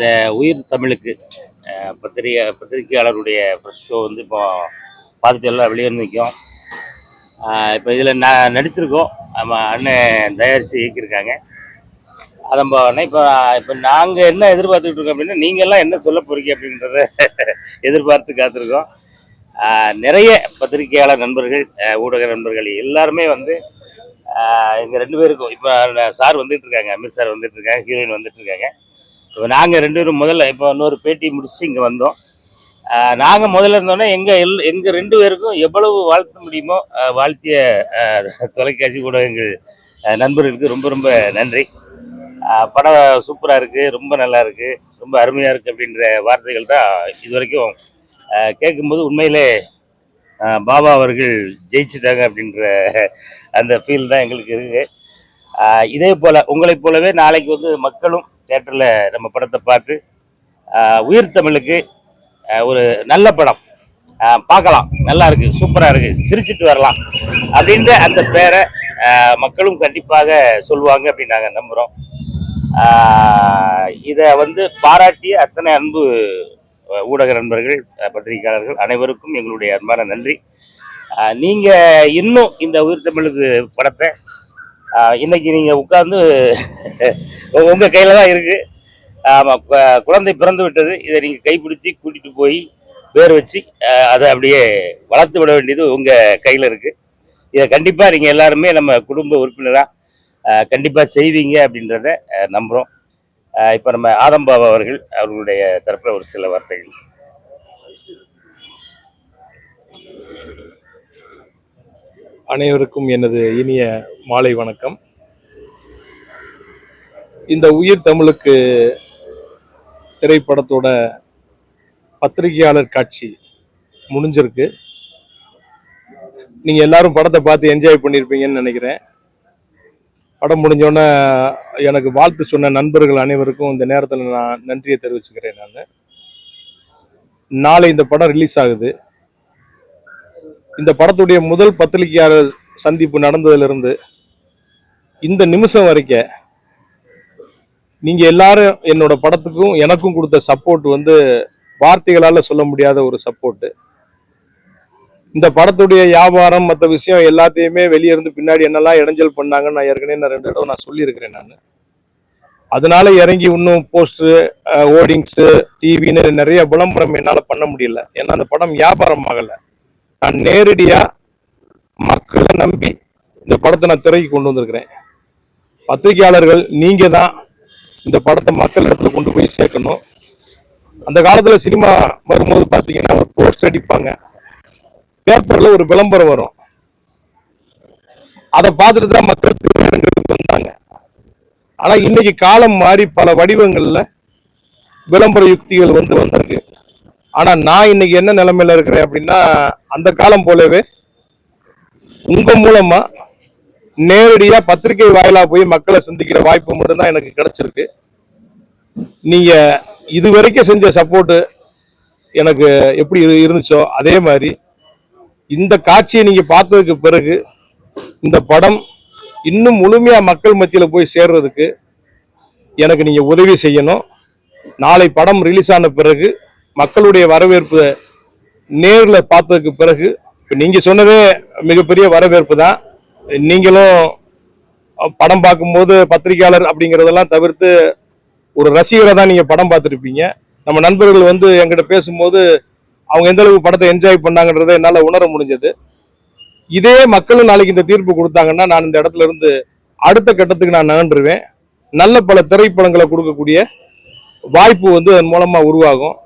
இந்த உயிர் தமிழுக்கு பத்திரிகை பத்திரிகையாளருடைய ப்ரெஸ் ஷோ வந்து இப்போ பார்த்துட்டு எல்லாம் வெளியே வந்து நிற்கும். இப்போ இதில் நான் நடிச்சிருக்கோம். நம்ம அண்ணன் தயாரித்து இயக்கியிருக்காங்க. அதை இப்போ இப்போ நாங்கள் என்ன எதிர்பார்த்துக்கிட்டு இருக்கோம் அப்படின்னா நீங்கள் எல்லாம் என்ன சொல்ல போகிறீங்க அப்படின்றத எதிர்பார்த்து காத்திருக்கோம். நிறைய பத்திரிகையாளர் நண்பர்கள் ஊடக நண்பர்கள் எல்லாருமே வந்து எங்கள் ரெண்டு பேருக்கும் இப்போ சார் வந்துட்டு இருக்காங்க அமித் சார் வந்துட்டு இருக்காங்க ஹீரோயின் வந்துட்டு இருக்காங்க. இப்போ நாங்கள் ரெண்டு பேரும் முதல்ல இப்போ இன்னொரு பேட்டி முடிச்சுட்டு இங்கே வந்தோம். நாங்கள் முதல்ல இருந்தோன்னே எங்கள் எல் எங்கள் ரெண்டு பேருக்கும் எவ்வளவு வாழ்த்த முடியுமோ வாழ்த்திய தொலைக்காட்சி ஊடகங்கள் ஆஹ், நண்பர்களுக்கு ரொம்ப ரொம்ப நன்றி. படம் சூப்பராக இருக்குது ரொம்ப நல்லா இருக்குது ரொம்ப அருமையாக இருக்குது அப்படின்ற வார்த்தைகள் தான் இது வரைக்கும் கேட்கும்போது உண்மையிலே பாபா அவர்கள் ஜெயிச்சிட்டாங்க அப்படின்ற அந்த ஃபீல் தான் எங்களுக்கு இருக்குது இதே போல் உங்களைப் போலவே நாளைக்கு வந்து மக்களும் தேட்டரில் நம்ம படத்தை பார்த்து உயிர் தமிழுக்கு ஒரு நல்ல படம். பார்க்கலாம். நல்லா இருக்கு சூப்பராக இருக்கு. சிரிச்சிட்டு வரலாம். அப்படின்ற அந்த பேரை மக்களும் கண்டிப்பாக சொல்லுவாங்க அப்படின்னு நாங்கள் நம்புகிறோம் இதை வந்து பாராட்டிய அத்தனை அன்பு ஊடக நண்பர்கள் பத்திரிகையாளர்கள் அனைவருக்கும் எங்களுடைய அன்பான நன்றி. நீங்கள் இன்னும் இந்த உயிர் தமிழுக்கு படத்தை இன்னைக்கு நீங்கள் உட்காந்து உங்கள் கையில் தான் இருக்குது ஆமாம் குழந்தை பிறந்து விட்டது. இதை நீங்கள் கைப்பிடிச்சி கூட்டிகிட்டு போய் பேர் வச்சு அதை அப்படியே வளர்த்து விட வேண்டியது உங்கள் கையில் இருக்குது இதை கண்டிப்பாக நீங்கள் எல்லாருமே நம்ம குடும்ப உறுப்பினராக கண்டிப்பாக செய்வீங்க அப்படின்றத நம்புகிறோம் இப்போ நம்ம ஆதம்பாபா அவர்கள் அவர்களுடைய தரப்பில் ஒரு சில வார்த்தைகள். அனைவருக்கும் எனது இனிய மாலை வணக்கம். இந்த உயிர் தமிழுக்கு திரைப்படத்தோட பத்திரிகையாளர் காட்சி முடிஞ்சிருக்கு. நீங்கள் எல்லாரும் படத்தை பார்த்து என்ஜாய் பண்ணியிருப்பீங்கன்னு நினைக்கிறேன். படம் முடிஞ்சோடனே எனக்கு வாழ்த்து சொன்ன நண்பர்கள் அனைவருக்கும் இந்த நேரத்தில் நான் நன்றியை தெரிவிச்சுக்கிறேன் நான். நாளை இந்த படம் ரிலீஸ் ஆகுது. இந்த படத்துடைய முதல் பத்திரிகையாளர் சந்திப்பு நடந்ததிலிருந்து இந்த நிமிஷம் வரைக்கும் நீங்கள் எல்லாரும் என்னோட படத்துக்கும் எனக்கும் கொடுத்த சப்போர்ட் வந்து வார்த்தைகளால் சொல்ல முடியாத ஒரு சப்போர்ட்டு இந்த படத்துடைய வியாபாரம் மற்ற விஷயம் எல்லாத்தையுமே வெளியே இருந்து பின்னாடி என்னெல்லாம் இடைஞ்சல் பண்ணாங்கன்னு நான் ஏற்கனவே நான் ரெண்டு தடவை நான் சொல்லியிருக்கிறேன் நான். அதனால இறங்கி இன்னும் போஸ்டர் ஓடிங்ஸு டிவின்னு நிறைய விளம்பரம் என்னால் பண்ண முடியல. ஏன்னா அந்த படம் வியாபாரம் ஆகலை. நான் நேரடியாக மக்களை நம்பி இந்த படத்தை நான் திரைக்கு கொண்டு வந்திருக்கிறேன். பத்திரிகையாளர்கள் நீங்கள் தான் இந்த படத்தை மக்கள் இடத்துல கொண்டு போய் சேர்க்கணும். அந்த காலத்தில் சினிமா வரும்போது பார்த்தீங்கன்னா ஒரு போஸ்ட் அடிப்பாங்க. பேப்பரில் ஒரு விளம்பரம் வரும். அதை பார்த்துட்டு தான் மக்கள் திருவிழங்கிறதுக்கு வந்தாங்க. ஆனால் இன்னைக்கு காலம் மாறி பல வடிவங்களில் விளம்பர யுக்திகள் வந்து வந்திருக்கு. ஆனா நான் இன்னைக்கு என்ன நிலைமையில இருக்கிறேன் அப்படின்னா அந்த காலம் போலவே உங்க மூலமா நேரடியா பத்திரிகை வாயிலா போய் மக்களை சந்திக்கிற வாய்ப்பு மட்டும்தான் எனக்கு கிடைச்சிருக்கு. நீங்க இது வரைக்கும் செஞ்ச சப்போர்ட் எனக்கு எப்படி இரு- இருந்துச்சோ அதே மாதிரி இந்த காட்சியை நீங்க பார்த்ததுக்கு பிறகு இந்த படம் இன்னும் முழுமையா மக்கள் மத்தியில போய் சேர்றதுக்கு எனக்கு நீங்க உதவி செய்யணும். நாளை படம் ரிலீஸ் ஆன பிறகு மக்களுடைய வரவேற்பு நேரில் பார்த்ததுக்கு பிறகு இப்போ நீங்கள் சொன்னதே மிகப்பெரிய வரவேற்பு தான். நீங்களும் படம் பார்க்கும்போது பத்திரிகையாளர் அப்படிங்கிறதெல்லாம் தவிர்த்து ஒரு ரசிகரை தான் நீங்கள் படம் பார்த்துருப்பீங்க. நம்ம நண்பர்கள் வந்து என்கிட்ட பேசும்போது அவங்க எந்த அளவுக்கு படத்தை என்ஜாய் பண்ணாங்கன்றதை என்னால் உணர முடிஞ்சது. இதே மக்களும் நாளைக்கு இந்த தீர்ப்பு கொடுத்தாங்கன்னா நான் இந்த இடத்துல இருந்து அடுத்த கட்டத்துக்கு நான் நகன்றுவேன் நல்ல பல திரைப்படங்களை கொடுக்கக்கூடிய வாய்ப்பு வந்து அதன் மூலமாக உருவாகும்.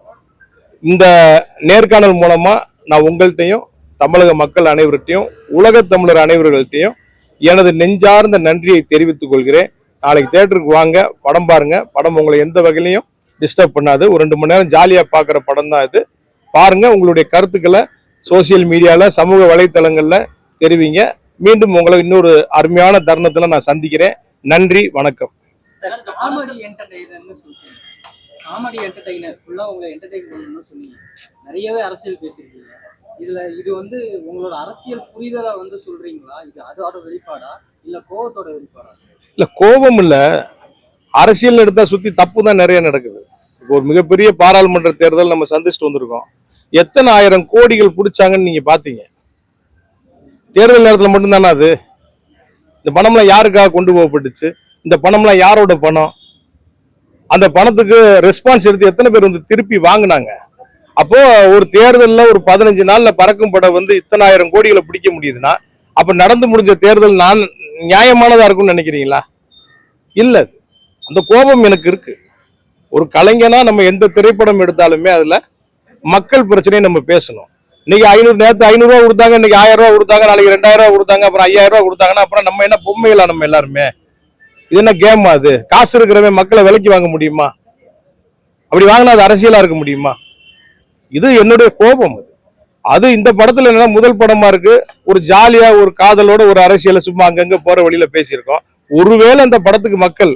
இந்த நேர்காணல் மூலமா நான் உங்கள்கிட்டையும் தமிழக மக்கள் அனைவர்கிட்டையும் உலகத் தமிழர் அனைவர்கள்ட்டையும் எனது நெஞ்சார்ந்த நன்றியை தெரிவித்துக் கொள்கிறேன். நாளைக்கு தேட்டருக்கு வாங்க படம் பாருங்க. படம் உங்களை எந்த வகையிலையும் டிஸ்டர்ப் பண்ணாது. ஒரு ரெண்டு மணி நேரம் ஜாலியாக பார்க்குற படம் தான் இது. பாருங்க உங்களுடைய கருத்துக்களை சோசியல் மீடியாவில் சமூக வலைத்தளங்களில் தெரிவிங்க. மீண்டும் உங்களை இன்னொரு அருமையான தருணத்தில் நான் சந்திக்கிறேன். நன்றி வணக்கம். சார் காமெடி என்டர்டைனர் ஃபுல்லாக உங்களை என்டர்டைன் பண்ணணும்னு சொன்னீங்க. நிறையவே அரசியல் பேசியிருக்கீங்க. இதில் இது வந்து உங்களோட அரசியல் புரிதலை வந்து சொல்கிறீங்களா இது அதோட வெளிப்பாடா? இல்லை கோபத்தோட வெளிப்பாடா? இல்லை கோபம் இல்லை. அரசியல் எடுத்தால் சுற்றி தப்பு தான் நிறைய நடக்குது. இப்போ ஒரு மிகப்பெரிய பாராளுமன்ற தேர்தல் நம்ம சந்திச்சுட்டு வந்திருக்கோம். எத்தனை ஆயிரம் கோடிகள் பிடிச்சாங்கன்னு நீங்க பாத்தீங்க? தேர்தல் நேரத்தில் மட்டும்தானே அது? இந்த பணம்லாம் யாருக்காக கொண்டு போகப்பட்டுச்சு? இந்த பணம்லாம் யாரோட பணம்? அந்த பணத்துக்கு ரெஸ்பான்ஸ் எடுத்து எத்தனை பேர் வந்து திருப்பி வாங்கினாங்க? அப்போ ஒரு தேர்தலில் ஒரு பதினஞ்சு நாளில் பறக்கும் படம் வந்து இத்தனை ஆயிரம் கோடிகளை பிடிக்க முடியுதுன்னா அப்போ நடந்து முடிஞ்ச தேர்தல் நான் நியாயமானதாக இருக்கும்னு நினைக்கிறீங்களா? இல்லை. அந்த கோபம் எனக்கு இருக்கு. ஒரு கலைஞனா நம்ம எந்த திரைப்படம் எடுத்தாலுமே அதில் மக்கள் பிரச்சனையை நம்ம பேசணும். இன்னைக்கு ஐநூறு நேரத்து ஐநூறுரூவா கொடுத்தாங்க இன்னைக்கு ஆயிரம் ரூபா கொடுத்தாங்க நாளைக்கு ரெண்டாயிரம் ரூபா கொடுத்தாங்க அப்புறம் ஐயாயிரம் ரூபா கொடுத்தாங்கன்னா அப்புறம் நம்ம என்ன பொம்மைகளா நம்ம எல்லாருமே? இது என்ன கேம் அது? காசு இருக்கிறவன் மக்களை விலைக்கு வாங்க முடியுமா? அப்படி வாங்கினா அது அரசியலா இருக்க முடியுமா? இது என்னுடைய கோபம் அது. அது இந்த படத்துல என்னன்னா முதல் படமா இருக்கு. ஒரு ஜாலியா ஒரு காதலோட ஒரு அரசியலை சும்மா அங்கங்க போற வழியில பேசியிருக்கோம். ஒருவேளை அந்த படத்துக்கு மக்கள்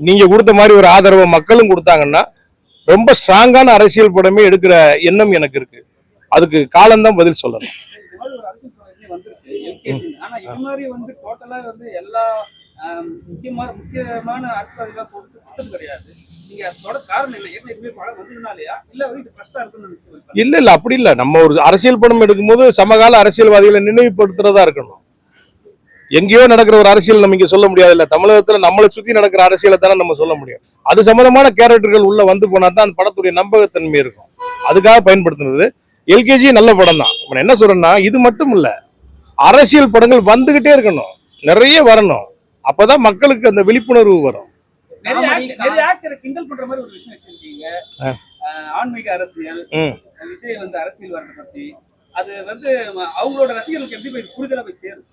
நீங்க கொடுத்த மாதிரி ஒரு ஆதரவை மக்களும் கொடுத்தாங்கன்னா ரொம்ப ஸ்ட்ராங்கான அரசியல் படமே எடுக்கிற எண்ணம் எனக்கு இருக்கு. அதுக்கு காலம்தான் பதில் சொல்லணும். ஆனா இது மாதிரி வந்து டோட்டலா வந்து எல்லா ஆம், முக்கியமான அரசியல்வாதிகளாக போட்டு கிடையாது. இல்ல. இல்ல அப்படி இல்ல. நம்ம ஒரு அரசியல் படம் எடுக்கும்போது சமகால அரசியல்வாதிகளை நினைவுபடுத்துறதா இருக்கணும். எங்கேயோ நடக்கிற ஒரு அரசியல் நம்ம இங்க சொல்ல முடியாது இல்ல. தமிழகத்துல நம்மளை சுத்தி நடக்கிற அரசியலை தானே நம்ம சொல்ல முடியும். அது சம்பந்தமான கேரக்டர்கள் உள்ள வந்து போனா தான் அந்த படத்துடைய நம்பகத்தன்மை இருக்கும். அதுக்காக பயன்படுத்துனது. எல்கேஜி நல்ல படம் தான். என்ன சொல்றேன்னா இது மட்டும் இல்ல. அரசியல் படங்கள் வந்துகிட்டே இருக்கணும். நிறைய வரணும். அப்பதான் மக்களுக்கு அந்த விழிப்புணர்வு வரும். ஆன்மீக அரசியல் ம். விஜய் வந்து அரசியல் வரதை பத்தி அது வந்து அவங்களோட ரசிகர்களுக்கு எப்படி போய் புரிதலா போய் சேரும்?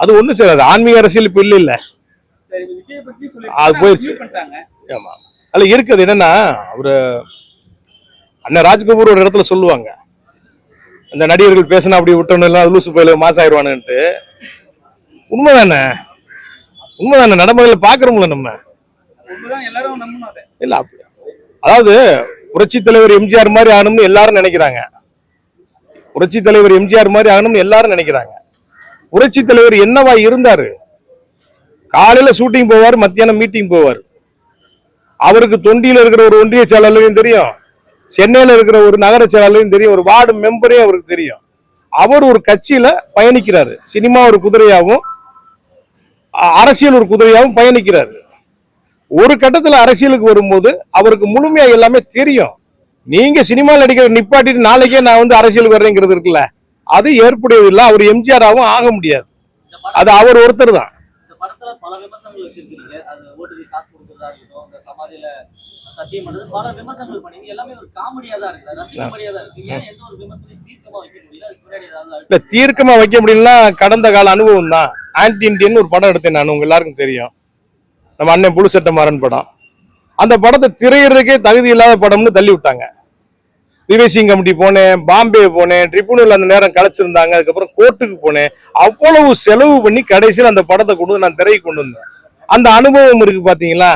அது ஒண்ணும் செய்யாது ஆன்மீக அரசியல் இப்ப இல்ல இல்ல. சரி இப்ப விஜய் பத்தி சொல்லி அது போயிடுச்சு. ஆமா. அதுல இருக்குது. என்னன்னா அவரு அண்ணன் ராஜ்கபூர் ஒரு இடத்துல சொல்லுவாங்க. இந்த நடிகர்கள் பேசினா அப்படி விட்டணும் இல்லை லூசு போயில மாசம் ஆயிடுவானுன்ட்டு உண்மைதானே? உண்மைதானே நடைமுறையில பாக்குறோம்ல நம்ம. இல்ல அதாவது புரட்சி தலைவர் எம்ஜிஆர் மாதிரி ஆகணும்னு எல்லாரும் நினைக்கிறாங்க. புரட்சி தலைவர் எம்ஜிஆர் மாதிரி ஆகணும்னு எல்லாரும் நினைக்கிறாங்க. புரட்சி தலைவர் என்னவா இருந்தாரு? காலையில ஷூட்டிங் போவார் மத்தியானம் மீட்டிங் போவார். அவருக்கு தொண்டியில இருக்கிற ஒரு ஒன்றிய செயலாளரையும் தெரியும். சென்னையில இருக்கிற ஒரு நகர செயலாளரையும் தெரியும். ஒரு வார்டு மெம்பரையும் அவருக்கு தெரியும். அவர் ஒரு கட்சியில பயணிக்கிறாரு. சினிமா ஒரு குதிரையாவும் அ- அரசியல் ஒரு குதிரையாவும் பயணிக்கிறாரு. ஒரு கட்டத்துல அரசியலுக்கு வரும்போது அவருக்கு முழுமையா எல்லாமே தெரியும். நீங்க சினிமாவில் நடிக்கிற நிப்பாட்டிட்டு நாளைக்கே நான் வந்து அரசியலுக்கு வர்றேங்கிறது இருக்குல்ல அது ஏற்புடையது இல்ல அவர் எம்ஜிஆராவும் ஆக முடியாது. அது அவர் ஒருத்தர் தான். தீர்க்கமா வைக்க முடியலன்னா கடந்த கால அனுபவம் தான் ஆன்டி இண்டியன் ஒரு படம் எடுத்தேன் நான் உங்க எல்லாருக்கும் தெரியும். நம்ம அண்ணன் புழு சட்டமாறன் படம். அந்த படத்தை திரையிறதுக்கே தகுதி இல்லாத படம்னு தள்ளி விட்டாங்க. ரிவைசிங் கமிட்டி போனேன் பாம்பே போனேன் ட்ரிபுனல் அந்த நேரம் கலைச்சிருந்தாங்க அதுக்கப்புறம் கோர்ட்டுக்கு போனேன். அவ்வளவு செலவு பண்ணி கடைசியில் அந்த படத்தை கொண்டு வந்து நான் திரைக்கு கொண்டு வந்தேன். அந்த அனுபவம் இருக்கு பாத்தீங்களா?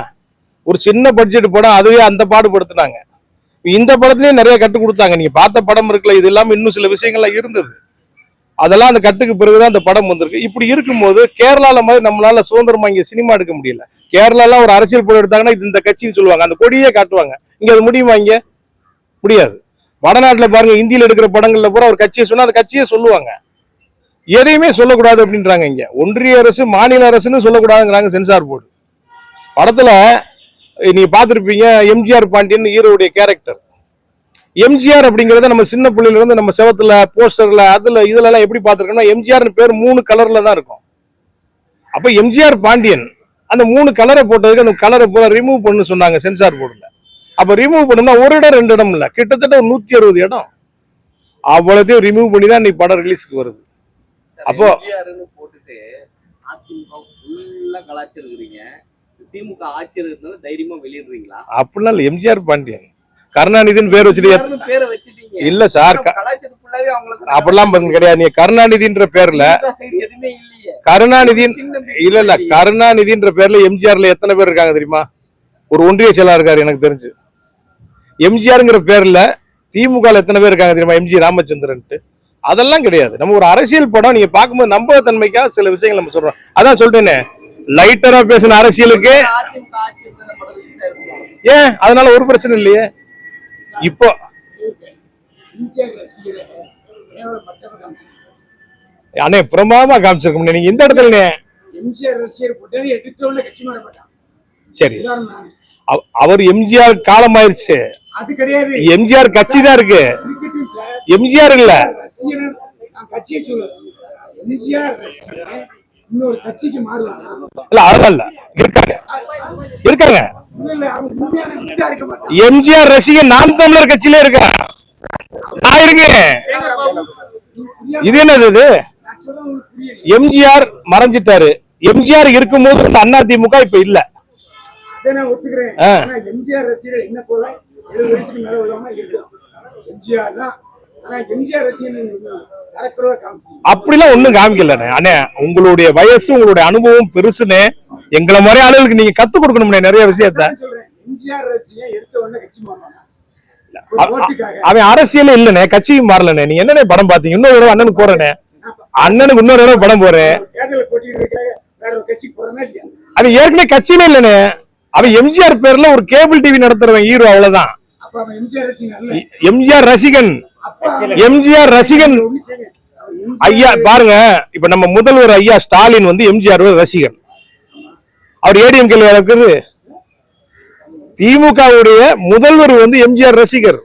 ஒரு சின்ன பட்ஜெட் படம் அதுவே அந்த பாடுபடுத்துனாங்க. இந்த படத்துலயே நிறைய கட்டு கொடுத்தாங்க. நீங்க பார்த்த படம் இருக்குல்ல இது இல்லாம இன்னும் சில விஷயங்கள்லாம் இருந்தது. அதெல்லாம் அந்த கட்டுக்கு பிறகுதான் அந்த படம் வந்திருக்கு. இப்படி இருக்கும்போது கேரளால மாதிரி நம்மளால சுதந்திரமா இங்க சினிமா எடுக்க முடியல. கேரளாலாம் ஒரு அரசியல் படம் எடுத்தாங்கன்னா இது இந்த கட்சின்னு சொல்லுவாங்க. அந்த கொடியே காட்டுவாங்க. இங்க அது முடியுமா இங்க? முடியாது. வடநாட்டுல பாருங்க இந்தியில எடுக்கிற படங்கள்ல பூரா ஒரு கட்சியை சொன்னா அந்த கட்சியே சொல்லுவாங்க. எதையுமே சொல்லக்கூடாது அப்படின்றாங்க இங்க. ஒன்றிய அரசு மாநில அரசுன்னு சொல்லக்கூடாதுங்கிறாங்க சென்சார் போர்டு. படத்துல நீங்க பார்த்துருப்பீங்க எம்ஜிஆர் பாண்டியன் ஹீரோடைய கேரக்டர் எம்ஜிஆர் அப்படிங்கறத நம்ம சின்ன பிள்ளையில இருந்து நம்ம செவத்துல போஸ்டர்ல அதுல இதுல எல்லாம் எப்படி பார்த்திருக்கோம்னா எம்ஜிஆர் பேர் மூணு கலர்ல தான் இருக்கும். அப்ப எம்ஜிஆர் பாண்டியன் அந்த மூணு கலரை போட்டதுக்கு அந்த கலரை பூரா ரிமூவ் பண்ணு சொன்னாங்க சென்சார் போர்டுல அப்ப ரிமூவ் பண்ணோம்னா ஒரு இடம் ரெண்டு இடம் இல்ல. கிட்டத்தட்ட நூத்தி அறுபது இடம். அவ்வளோத்தையும் ரிமூவ் பண்ணி தான் இன்னைக்கு படம் ரிலீஸ்க்கு வருது. அப்போ எம்ஜிஆர்னு போட்டுட்டு அதிமுக திமுக ஆட்சி தைரியமா வெளியிடுறீங்களா? அப்படிலாம் இல்ல எம்ஜிஆர் பாண்டியன். கருணாநிதின்னு பேர் வச்சுட்டு இல்ல சார் அப்படிலாம் கிடையாது. நீங்க கருணாநிதின்ற பேர்ல கருணாநிதி இல்ல இல்ல. கருணாநிதின்ற பேர்ல எம்ஜிஆர்ல எத்தனை பேர் இருக்காங்க தெரியுமா? ஒரு ஒன்றிய செயலா இருக்காரு எனக்கு தெரிஞ்சு. எம்ஜிஆர்ங்கிற பேர்ல திமுக எத்தனை பேர் இருக்காங்க தெரியுமா? எம்ஜி ராமச்சந்திரன்ட்டு. அதெல்லாம் கிடையாது. நம்ம ஒரு அரசியல் படம் நீங்க பார்க்கும்போது நம்பகத்தன்மைக்காக சில விஷயங்கள் நம்ம சொல்றோம். அதான் சொல்லிட்டேனே லைட்டரா பேசின அரசியலுக்கு. ஏன்? அதனால ஒரு பிரச்சனை இல்லையே. இப்போ அண்ணே பிரமாதமா காமிச்சிருக்கோம் நீங்க இந்த இடத்துல சரி. அவர் எம்ஜிஆர் காலம் ஆயிருச்சு எம்ஜிஆர் கட்சி தான் இருக்கு. எம்ஜிஆர் இல்ல. இல்ல அதெல்லாம் இல்ல. இருக்காங்க. இருக்காங்க. இருக்க எம்ஜிஆர் ரசிகன் நாம் தமிழர் கட்சியில இருக்கேன் நான் இருக்கேன் இது என்னது இது? எம்ஜிஆர் மறைஞ்சிட்டாரு. எம்ஜிஆர் இருக்கும்போது இருந்த அண்ணா திமுக இப்ப இல்ல. எம்ஜிஆர் ரசிகர் என்ன போல? எழுபது வயசுக்கு மேல உள்ளவங்க இருக்கும் எம்ஜிஆர் தான். ஆனா எம்ஜிஆர் ரசிகர் கரெக்டரா காமிச்சு அப்படிலாம் ஒண்ணும் காமிக்கலண்ணே. அண்ணே உங்களுடைய வயசு உங்களுடைய அனுபவம் பெருசுன்னு எங்களை மாதிரி ஆளுகளுக்கு நீங்க கத்து கொடுக்கணும்னே நிறைய விஷயத்த. அவன் அரசியலே இல்லண்ணே கட்சியும் மாறலண்ணே. நீ என்னண்ணே படம் பாத்தீங்க இன்னொரு தடவை அண்ணனுக்கு போறேனே அண்ணனுக்கு இன்னொரு தடவை படம் போறேன். அவன் ஏற்கனவே கட்சியில இல்லண்ணே. அவன் எம்ஜிஆர் பேர்ல ஒரு கேபிள் டிவி நடத்துறவன் ஹீரோ அவ்வளவுதான். எம்ஜிஆர் ரசிகன் எம்ஜிஆர் ரசிகன். ஐயா பாருங்க இப்ப நம்ம முதல்வர் ஐயா ஸ்டாலின் வந்து எம்ஜிஆர் ரசிகன். அவர் ஏடிஎம் கேள்வி இருக்குது திமுகவுடைய முதல்வர் வந்து எம்ஜிஆர் ரசிகர்.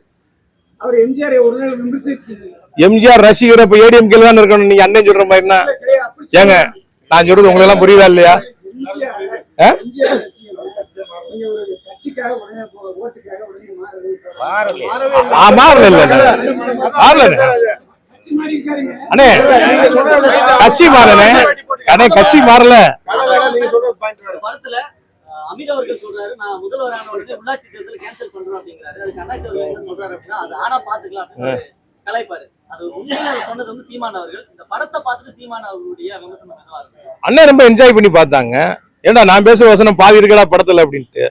எம்ஜிஆர் ரசிகர் அப்ப ஏடிஎம் கேள்வி தான் இருக்கணும். நீங்க அண்ணன் சொல்ற மாதிரினா ஏங்க நான் சொல்றது உங்களுக்கு எல்லாம் புரியுதா இல்லையா? மாறல மாறல. அண்ணே கட்சி மாறனே அண்ணே கட்சி மாறல. ஒரு படத்துல அஹ், அமீர் அவர்கள் சொல்றாரு நான் முதல்வரான உடனே உள்ளாட்சி தேர்தல் கேன்சல் பண்றோம் அப்படிங்கிறாரு. அதுக்கு அண்ணாச்சி அவர்கள் என்ன சொல்றாரு அப்படின்னா அது ஆனா பாத்துக்கலாம் அப்படின்னு கலாய்ப்பாரு. அது உண்மையில அவர் சொன்னது வந்து சீமான் அவர்கள். இந்த படத்தை பார்த்துட்டு சீமான் அவர்களுடைய விமர்சனம் என்னவா இருக்கும்? அண்ணன் ரொம்ப என்ஜாய் பண்ணி பார்த்தாங்க. ஏண்டா நான் பேசுற வசனம் பாதி இருக்கடா படத்துல அப்படின்ட்டு.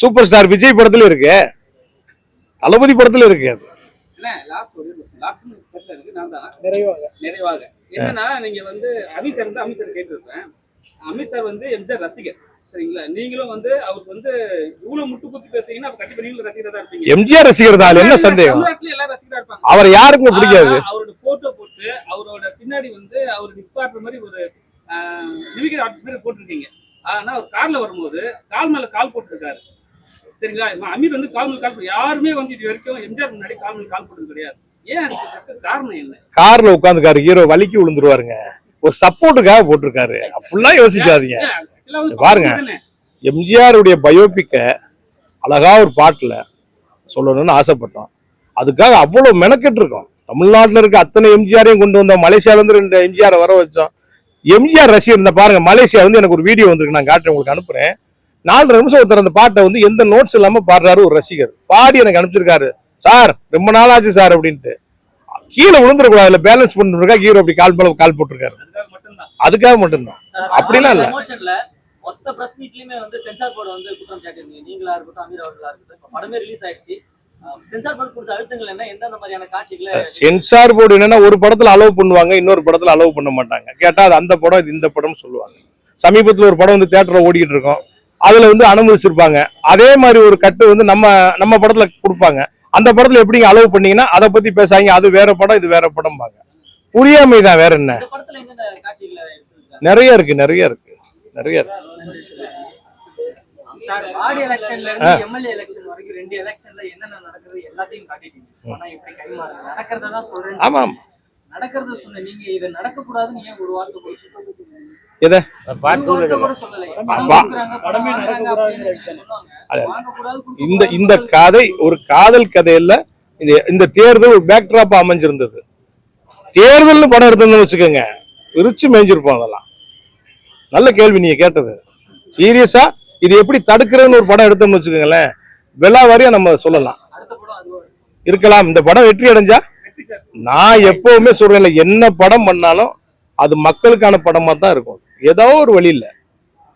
சூப்பர் ஸ்டார் விஜய் படத்துல இருக்கு. தளபதி படத்துல இருக்கு அது இல்ல லாஸ்ட் ஒரு லாஸ்ட் பட்ல இருக்கு நான் தான் நிறைவாக. நிறைவாக. என்னன்னா நீங்க வந்து அமித் சார் வந்து அமித் சார் கேட்டிருப்பேன். அமித் சார் வந்து எம்ஜிஆர் ரசிகர். சரிங்களா? நீங்களும் வந்து அவருக்கு வந்து இவ்வளவு முட்டு குத்தி பேசுறீங்கன்னா அப்ப கண்டிப்பா நீங்களும் ரசிகரா தான் இருப்பீங்க. எம்ஜிஆர் ரசிகர் தான் என்ன சந்தேகம்? ரசிகரா இருப்பாங்க. அவரை யாருக்குங்க பிடிக்காது. அவரோட போட்டோ போட்டு அவரோட பின்னாடி வந்து அவர் நிப்பாட்டுற மாதிரி ஒரு நிமிகர் ஆர்டிஸ்ட் மாதிரி போட்டிருக்கீங்க. ஆனா அவர் கார்ல வரும்போது கால் மேல கால் போட்டிருக்காரு. சரிங்களா? அமீர் வந்து கால் மேல கால் போட்டு யாருமே வந்து இது வரைக்கும் எம்ஜிஆர் முன்னாடி கால் மேல கால் போட்டது கிடையாது. கார்ல உட்காந்துக்காரு ஹீரோ வலிக்கு விழுந்துருவாருங்க. ஒரு சப்போர்ட்டுக்காக போட்டிருக்காரு. அப்படிலாம் யோசிக்காதீங்க. பாருங்க. எம்ஜிஆர் உடைய பயோபிக்க அழகா ஒரு பாட்டுல சொல்லணும்னு ஆசைப்பட்டோம். அதுக்காக அவ்வளவு மெனக்கெட்டு இருக்கோம். தமிழ்நாட்டுல இருக்க அத்தனை எம்ஜிஆரையும் கொண்டு வந்தோம். மலேசியால இருந்து ரெண்டு எம்ஜிஆர் வர வச்சோம். எம்ஜிஆர் ரசிகர் இந்த பாருங்க மலேசியா வந்து எனக்கு ஒரு வீடியோ வந்திருக்கு. நான் காட்டுறேன் உங்களுக்கு அனுப்புறேன். நாலரை நிமிஷம் ஒருத்தர் அந்த பாட்டை வந்து எந்த நோட்ஸ் இல்லாம பாடுறாரு ஒரு ரசிகர். பாடி எனக்கு அனுப்பிச்சிருக்காரு. சார் ரொம்ப நாள் ஆச்சு சார் அப்படின்ட்டு. கீழே விழுந்துடக்கூடாது இல்ல பேலன்ஸ் பண்ணிருக்கா ஹீரோ அப்படி கால் மேல கால் போட்டிருக்காரு. அதுக்காக மட்டும்தான். அப்படிலாம் இல்ல. மொத்த பிரஸ் மீட்லயுமே வந்து சென்சார் போர்டு வந்து குற்றம் சாட்டியிருந்தீங்க நீங்களா இருக்கட்டும் அமீர் அவர்களா இருக்கட்டும் இப்ப படமே ரிலீஸ் ஆயிடுச்சு. சென்சார் போர்டு கொடுத்த அழுத்தங்கள் என்ன? எந்தெந்த மாதிரியான காட்சிகளை சென்சார் போர்டு என்னன்னா ஒரு படத்துல அலோவ் பண்ணுவாங்க இன்னொரு படத்துல அலோவ் பண்ண மாட்டாங்க. கேட்டா அது அந்த படம் இது இந்த படம்னு சொல்லுவாங்க. சமீபத்துல ஒரு படம் வந்து தியேட்டர்ல ஓடிக்கிட்டு இருக்கோம். அதுல வந்து அனுமதிச்சிருப்பாங்க. அதே மாதிரி ஒரு கட்டு வந்து நம்ம நம்ம படத்துல கொடுப்பாங்க. அந்த படத்துல எப்படிங்க அலோவ் பண்ணீங்கன்னா அதை பத்தி பேசாங்க அது வேற படம் இது வேற படம் பாங்க புரியாமை தான் வேற என்ன? நிறைய இருக்கு நிறைய இருக்கு நிறைய இருக்கு. சார் நடக்கிறத சொன்ன நீங்க இது நடக்க கூடாதுன்னு ஏன் ஒரு வார்த்தை இந்த. இந்த கதை ஒரு காதல் கதையில இந்த இந்த தேர்தல் ஒரு பேக்ட்ராப் அமைஞ்சிருந்தது. தேர்தல்னு படம் எடுத்தோம்னு வச்சுக்கோங்க. விரிச்சு மேய்ஞ்சிருப்போம் அதெல்லாம். நல்ல கேள்வி நீங்க கேட்டது. சீரியஸா? இது எப்படி தடுக்கிறதுன்னு ஒரு படம் எடுத்தோம்னு வச்சுக்கோங்களேன். விலா வாரியா நம்ம சொல்லலாம். இருக்கலாம். இந்த படம் வெற்றி அடைஞ்சா? நான் எப்பவுமே சொல்றேன்ல என்ன படம் பண்ணாலும் அது மக்களுக்கான படமா தான் இருக்கும். ஏதோ ஒரு வழி இல்ல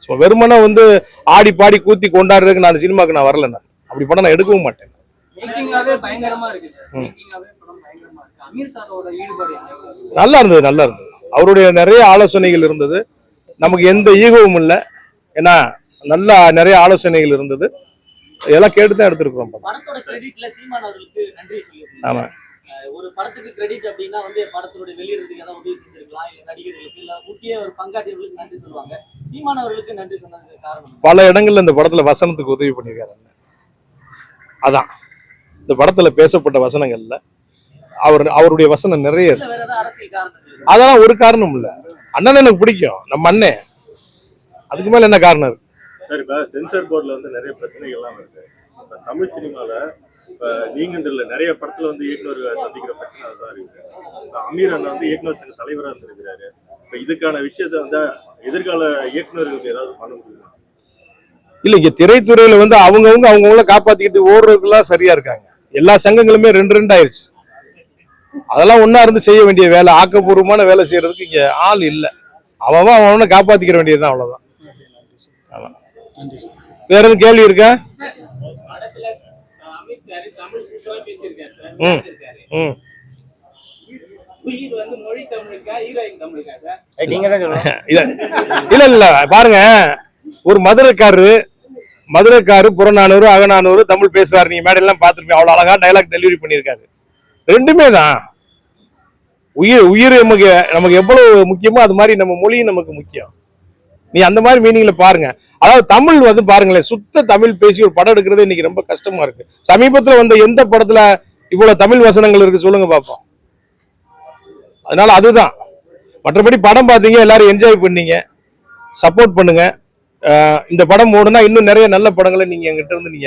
ஸோ வெறுமனே வந்து ஆடி பாடி கூத்தி கொண்டாடுறதுக்கு நான் சினிமாக்கு நான் வரல நான். அப்படி படம் நான் எடுக்கவும் மாட்டேன். நல்லா இருந்தது நல்லா இருந்தது. அவருடைய நிறைய ஆலோசனைகள் இருந்தது. நமக்கு எந்த ஈகோவும் இல்லை. ஏன்னா நல்ல நிறைய ஆலோசனைகள் இருந்தது. இதெல்லாம் கேட்டு தான் எடுத்திருக்கிறோம் படத்தோட ஒரு படத்துக்கு கிரெடிட் அப்படின்னா வந்து படத்தினுடைய வெளியிடறதுக்கு ஏதாவது உதவி செஞ்சிருக்கலாம் இல்ல நடிகர்களுக்கு இல்ல முக்கிய ஒரு பங்காற்றியவர்களுக்கு நன்றி சொல்லுவாங்க. சீமான் அவர்களுக்கு நன்றி சொன்னதுக்கு காரணம்? பல இடங்கள்ல இந்த படத்துல வசனத்துக்கு உதவி பண்ணியிருக்காரு. அதான். இந்த படத்துல பேசப்பட்ட வசனங்கள்ல அவர் அவருடைய வசனம் நிறைய இருக்கு. இல்ல வேற ஏதாவது அரசியல் காரணங்கள் இருக்கா? அதெல்லாம் ஒரு காரணம் இல்ல. அண்ணன் எனக்கு பிடிக்கும். நம்ம அண்ணன் அதுக்கு மேல என்ன காரணம் இருக்கு? சார் இப்போ சென்சார் போர்டில் வந்து நிறைய பிரச்சனைகள்லாம் வருது இப்போ தமிழ் சினிமாவில் இப்போ நீங்கள் இல்லை நிறைய படத்தில் வந்து இயக்குனர் சந்திக்கிற பிரச்சனை அதுதான் இருக்கு. இப்போ அமீர் அண்ணன் வந்து இயக்குனர் சங்க தலைவராக இருந்திருக்கிறாரு. இப்போ இதுக்கான விஷயத்த வந்து எதிர்கால இயக்குனர்களுக்கு ஏதாவது பண்ண முடியுமா? இல்ல இங்க திரைத்துறையில வந்து அவங்கவுங்க அவங்கவுங்கள காப்பாத்திக்கிட்டு ஓடுறதுலாம் சரியா இருக்காங்க. எல்லா சங்கங்களுமே ரெண்டு ரெண்டு ஆயிருச்சு அதெல்லாம் ஒண்ணா இருந்து செய்ய வேண்டிய வேலை ஆக்கப்பூர்வமான வேலை செய்யறதுக்கு இங்க ஆள் இல்ல. அவன் அவனை காப்பாத்திக்கிற வேண்டியதுதான் அவ்வளவுதான். ஆமா. வேற எதுவும் கேள்வி இருக்கா? தான் சொல்லணும். இல்ல இல்ல இல்ல. பாருங்க. ஒரு மதுரைக்காரரு மதுரைக்காரு புறநானூறு அகநானூறு தமிழ் பேசுறாரு. நீங்க மேடையெல்லாம் பார்த்துருப்பீங்க. அவ்வளவு அழகா டைலாக் டெலிவரி பண்ணியிருக்காரு. ரெண்டுமே தான். உயிர் உயிர் நமக்கு நமக்கு எவ்வளவு முக்கியமோ அது மாதிரி நம்ம மொழியும் நமக்கு முக்கியம். நீ அந்த மாதிரி மீனிங்ல பாருங்க. அதாவது தமிழ் வந்து பாருங்களேன் சுத்த தமிழ் பேசி ஒரு படம் எடுக்கிறது இன்னைக்கு ரொம்ப கஷ்டமா இருக்கு. சமீபத்துல வந்த எந்த படத்துல இவ்வளவு தமிழ் வசனங்கள் இருக்கு சொல்லுங்க பாப்போம். அதனால அதுதான். மற்றபடி படம் பார்த்தீங்க எல்லாரும் என்ஜாய் பண்ணீங்க. சப்போர்ட் பண்ணுங்க. இந்த படம் ஓடுனா இன்னும் நிறைய நல்ல படங்களை நீங்க எங்கிட்ட இருந்து நீங்க